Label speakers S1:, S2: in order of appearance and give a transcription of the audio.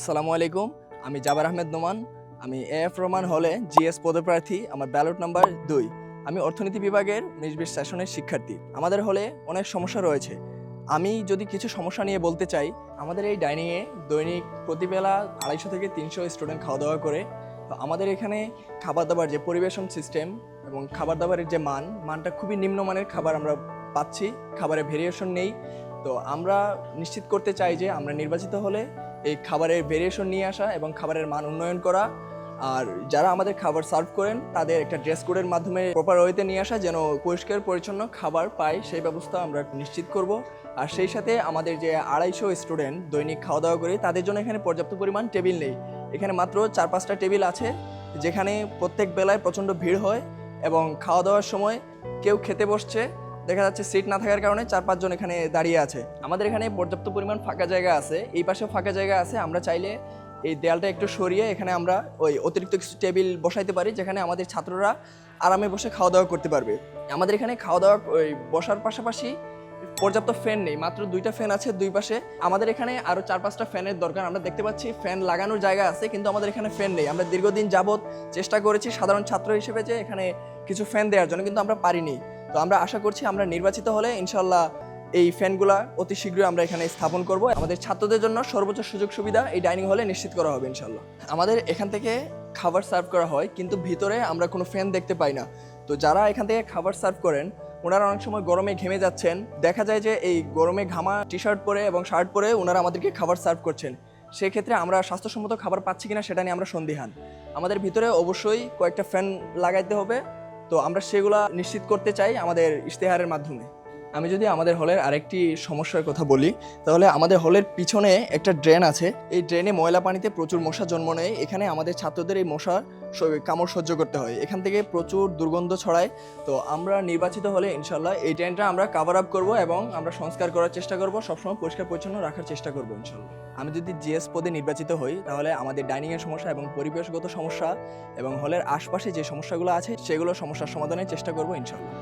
S1: আসসালামু আলাইকুম, আমি জাবার আহমেদ নোমান, আমি এ এফ রহমান হলে জিএস পদপ্রার্থী, আমার ব্যালট নাম্বার দুই। আমি অর্থনীতি বিভাগের উনিশ সেশনের শিক্ষার্থী। আমাদের হলে অনেক সমস্যা রয়েছে। আমি যদি কিছু সমস্যা নিয়ে বলতে চাই, আমাদের এই ডাইনিংয়ে দৈনিক প্রতিবেলা আড়াইশো থেকে তিনশো স্টুডেন্ট খাওয়া দাওয়া করে। তো আমাদের এখানে খাবার দাবার যে পরিবেশন সিস্টেম এবং খাবার দাবারের যে মান, মানটা খুবই নিম্নমানের খাবার আমরা পাচ্ছি। খাবারের ভেরিয়েশন নেই। তো আমরা নিশ্চিত করতে চাই যে আমরা নির্বাচিত হলে এই খাবারের ভেরিয়েশন নিয়ে আসা এবং খাবারের মান উন্নয়ন করা। আর যারা আমাদের খাবার সার্ভ করেন, তাদের একটা ড্রেস কোডের মাধ্যমে প্রপার ওয়েতে নিয়ে আসা যেন পরিষ্কার, পরিচ্ছন্ন খাবার পায়, সেই ব্যবস্থা আমরা নিশ্চিত করব। আর সেই সাথে আমাদের যে আড়াইশো স্টুডেন্ট দৈনিক খাওয়া দাওয়া করে, তাদের জন্য এখানে পর্যাপ্ত পরিমাণ টেবিল নেই। এখানে মাত্র চার পাঁচটা টেবিল আছে, যেখানে প্রত্যেক বেলায় প্রচণ্ড ভিড় হয় এবং খাওয়া দাওয়ার সময় কেউ খেতে বসছে। দেখা যাচ্ছে সিট না থাকার কারণে চার পাঁচজন এখানে দাঁড়িয়ে আছে। আমাদের এখানে পর্যাপ্ত পরিমাণ ফাঁকা জায়গা আছে। এই পাশেও ফাঁকা জায়গা আছে। আমরা চাইলে এই দেয়ালটা একটু সরিয়ে এখানে আমরা ওই অতিরিক্ত কিছু টেবিল বসাইতে পারি, যেখানে আমাদের ছাত্ররা আরামে বসে খাওয়া দাওয়া করতে পারবে। আমাদের এখানে খাওয়া দাওয়া ওই বসার পাশাপাশি পর্যাপ্ত ফ্যান নেই। মাত্র দুইটা ফ্যান আছে দুই পাশে। আমাদের এখানে আরও চার পাঁচটা ফ্যানের দরকার। আমরা দেখতে পাচ্ছি ফ্যান লাগানোর জায়গা আছে, কিন্তু আমাদের এখানে ফ্যান নেই। আমরা দীর্ঘদিন যাবৎ চেষ্টা করেছি সাধারণ ছাত্র হিসেবে যে এখানে কিছু ফ্যান দেওয়ার জন্য, কিন্তু আমরা পারিনি। তো আমরা আশা করছি আমরা নির্বাচিত হলে ইনশাল্লাহ এই ফ্যানগুলা অতি শীঘ্রই আমরা এখানে স্থাপন করব। আমাদের ছাত্রদের জন্য সর্বোচ্চ সুযোগ সুবিধা এই ডাইনিং হলে নিশ্চিত করা হবে ইনশাল্লাহ আমাদের এখান থেকে খাবার সার্ভ করা হয়, কিন্তু ভিতরে আমরা কোনো ফ্যান দেখতে পাই না। তো যারা এখান থেকে খাবার সার্ভ করেন, ওনারা অনেক সময় গরমে ঘেমে যাচ্ছেন। দেখা যায় যে এই গরমে ঘামা টি শার্ট পরে এবং শার্ট পরে ওনারা আমাদেরকে খাবার সার্ভ করছেন। সেক্ষেত্রে আমরা স্বাস্থ্যসম্মত খাবার পাচ্ছি কিনা সেটা নিয়ে আমরা সন্দিহান। আমাদের ভিতরে অবশ্যই কয়েকটা ফ্যান লাগাইতে হবে। তো আমরা সেগুলা নিশ্চিত করতে চাই আমাদের ইশতেহারের মাধ্যমে। আমি যদি আমাদের হলের আরেকটি সমস্যার কথা বলি, তাহলে আমাদের হলের পিছনে একটা ড্রেন আছে। এই ড্রেনে ময়লা পানিতে প্রচুর মশা জন্ম নেয়। এখানে আমাদের ছাত্রদের এই মশা কামড় সহ্য করতে হয়। এখান থেকে প্রচুর দুর্গন্ধ ছড়ায়। তো আমরা নির্বাচিত হলে ইনশাল্লাহ এই ড্রেনটা আমরা কাভার আপ করব এবং আমরা সংস্কার করার চেষ্টা করব, সবসময় পরিষ্কার পরিচ্ছন্ন রাখার চেষ্টা করব ইনশাল্লাহ আমি যদি জিএস পদে নির্বাচিত হই, তাহলে আমাদের ডাইনিংয়ের সমস্যা এবং পরিবেশগত সমস্যা এবং হলের আশপাশে যে সমস্যাগুলো আছে, সেগুলো সমস্যার সমাধানের চেষ্টা করব ইনশাল্লাহ